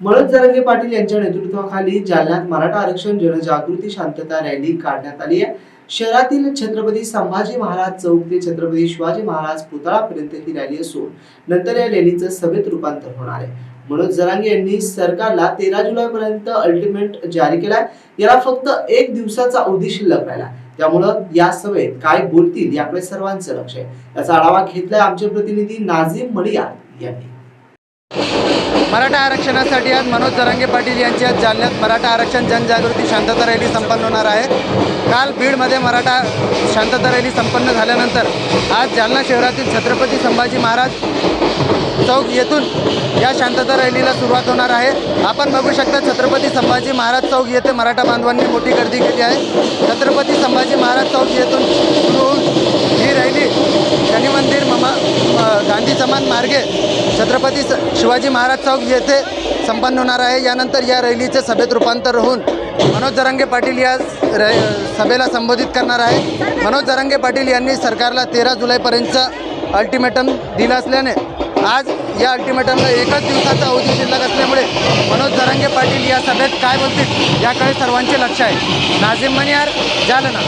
मनोज जरंगे पाटील यांच्या नेतृत्वाखाली जालन्यात मराठा आरक्षण जनजागृती शांतता रॅली काढण्यात आली आहे. शहरातील छत्रपती संभाजी महाराज चौक ते छत्रपती शिवाजी महाराज पुतळापर्यंत ही रॅली असून नंतर या रॅलीचं सभेत रूपांतर होणार आहे. मनोज जरांगे यांनी सरकारला तेरा जुलै पर्यंत अल्टिमेट जारी केलाय. याला फक्त एक दिवसाचा अवधी शिल्लक राहिला. त्यामुळं या सभेत काय बोलतील याकडे सर्वांचं लक्ष आहे. याचा आढावा घेतलाय आमचे प्रतिनिधी नाझीम मडिया यांनी. मराठा आरक्षणासाठी आज मनोज जरांगे पाटील यांची आज जालन्यात मराठा आरक्षण जनजागृती शांतता रॅली संपन्न होणार आहे. काल बीडमध्ये मराठा शांतता रॅली संपन्न झाल्यानंतर आज जालना शहरातील छत्रपती संभाजी महाराज चौक येथून या शांतता रॅलीला सुरुवात होणार आहे. आपण बघू शकता छत्रपती संभाजी महाराज चौक येथे मराठा बांधवांनी मोठी गर्दी केली आहे. छत्रपती संभाजी महाराज चौक येथून सुरू समान मार्गे छत्रपती शिवाजी महाराज चौक येथे संपन्न होणार आहे. यानंतर या रॅलीचे सभेत रूपांतर होऊन मनोज जरांगे पाटील या रै सभेला संबोधित करणार आहे. मनोज जरांगे पाटील यांनी सरकारला तेरा जुलैपर्यंतचं अल्टिमेटम दिलं असल्याने आज या अल्टिमेटमला एकच दिवसाचा अवधी शिल्लक असल्यामुळे मनोज जरांगे पाटील या सभेत काय बोलतील याकडे सर्वांचे लक्ष आहे. नाझिम मनियार जालना.